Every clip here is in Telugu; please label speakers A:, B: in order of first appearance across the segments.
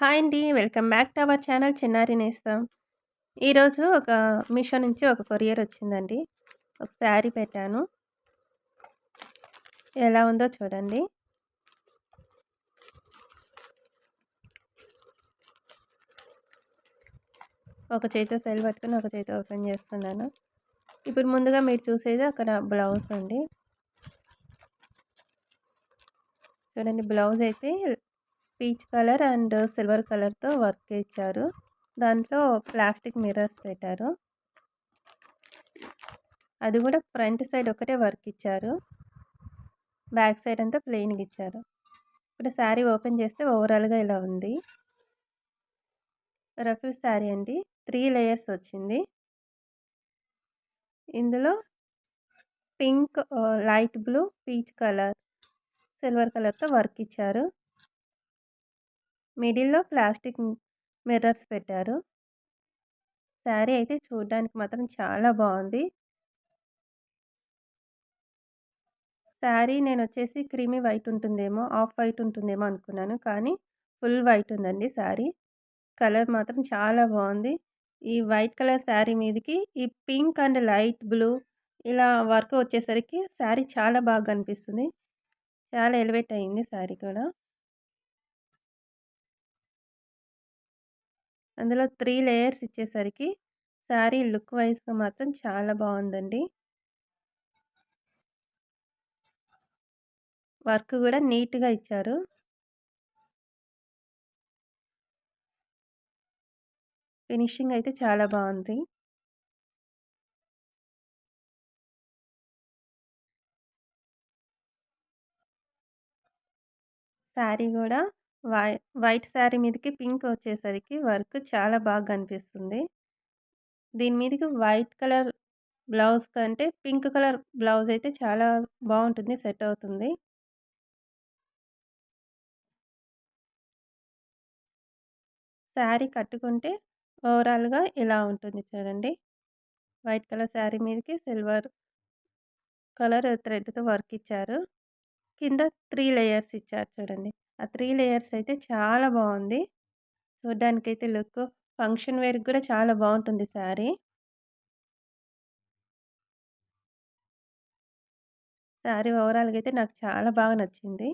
A: హాయ్ అండి. Welcome back to our channel చిన్నారి నేస్తాం ఈరోజు ఒక మీషో నుంచి ఒక కొరియర్ వచ్చిందండి. ఒక శారీ పెట్టాను. ఎలా ఉందో చూడండి. ఒక చేతితో సెల్ పట్టుకుని ఒక చేతి ఓపెన్ చేస్తున్నాను. ఇప్పుడు ముందుగా మీరు చూసేది అక్కడ బ్లౌజ్ అండి. చూడండి బ్లౌజ్ అయితే పీచ్ కలర్ అండ్ సిల్వర్ కలర్తో వర్క్ ఇచ్చారు. దాంట్లో ప్లాస్టిక్ మిర్రర్స్ పెట్టారు. అది కూడా ఫ్రంట్ సైడ్ ఒకటే వర్క్ ఇచ్చారు. బ్యాక్ సైడ్ అంతా ప్లెయిన్గా ఇచ్చారు. ఇప్పుడు శారీ ఓపెన్ చేస్తే ఓవరాల్గా ఇలా ఉంది. రఫీ శారీ అండి. త్రీ లేయర్స్ వచ్చింది. ఇందులో pink, light blue, peach colour, silver కలర్తో వర్క్ ఇచ్చారు. మిడిల్లో ప్లాస్టిక్ మిర్రర్స్ పెట్టారు. శారీ అయితే చూడడానికి మాత్రం చాలా బాగుంది. శారీ నేను వచ్చేసి క్రీమీ వైట్ ఉంటుందేమో ఆఫ్ వైట్ ఉంటుందేమో అనుకున్నాను. కానీ ఫుల్ వైట్ ఉందండి శారీ. కలర్ మాత్రం చాలా బాగుంది. ఈ వైట్ కలర్ శారీ మీదకి ఈ పింక్ అండ్ లైట్ బ్లూ ఇలా వర్క్ వచ్చేసరికి శారీ చాలా బాగా కనిపిస్తుంది. చాలా ఎలివేట్ అయింది శారీ కూడా. అందులో త్రీ లేయర్స్ ఇచ్చేసరికి శారీ లుక్ వైజ్గా మాత్రం చాలా బాగుందండి వర్క్ కూడా నీట్గా ఇచ్చారు. ఫినిషింగ్ అయితే చాలా బాగుంది శారీ కూడా వై వైట్ శారీ మీదకి పింక్ వచ్చేసరికి వర్క్ చాలా బాగా కనిపిస్తుంది. దీని మీదకి వైట్ కలర్ బ్లౌజ్ కంటే పింక్ కలర్ బ్లౌజ్ అయితే చాలా బాగుంటుంది సెట్ అవుతుంది. శారీ కట్టుకుంటే ఓవరాల్గా ఇలా ఉంటుంది చూడండి. వైట్ కలర్ శారీ మీదకి సిల్వర్ కలర్ థ్రెడ్తో వర్క్ ఇచ్చారు. కింద త్రీ లేయర్స్ ఇచ్చారు చూడండి. ఆ త్రీ లేయర్స్ అయితే చాలా బాగుంది. చూడ్డానికైతే లుక్ ఫంక్షన్ వేర్కి కూడా చాలా బాగుంటుంది శారీ శారీ ఓవరాల్గా అయితే నాకు చాలా బాగా నచ్చింది.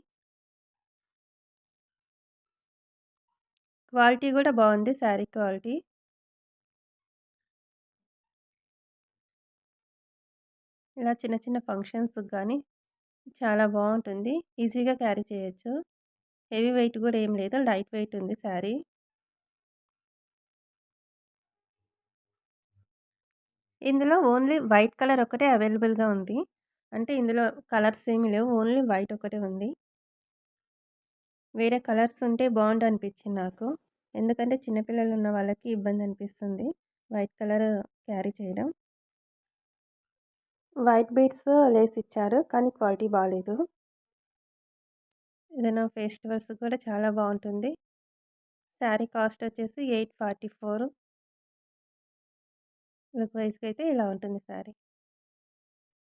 A: క్వాలిటీ కూడా బాగుంది శారీ క్వాలిటీ. ఇలా చిన్న చిన్న ఫంక్షన్స్కి కానీ చాలా బాగుంటుంది. ఈజీగా క్యారీ చేయొచ్చు. హెవీ వెయిట్ కూడా ఏం లేదు. లైట్ వెయిట్ ఉంది శారీ. ఇందులో ఓన్లీ వైట్ కలర్ ఒకటే అవైలబుల్గా ఉంది. అంటే ఇందులో కలర్స్ ఏమీ లేవు. ఓన్లీ వైట్ ఒకటే ఉంది. వేరే కలర్స్ ఉంటే బాగుండు అనిపించింది నాకు. ఎందుకంటే చిన్నపిల్లలు ఉన్న వాళ్ళకి ఇబ్బంది అనిపిస్తుంది. వైట్ కలర్ క్యారీ చేయడం. వైట్ బీడ్స్ లేస్ ఇచ్చారు. కానీ క్వాలిటీ బాగాలేదు ఏదైనా ఫెస్టివల్స్ కూడా చాలా బాగుంటుంది. శారీ కాస్ట్ వచ్చేసి ఎయిట్ ఫార్టీ ఫోర్. లుక్ వైజ్గా అయితే ఇలా ఉంటుంది శారీ.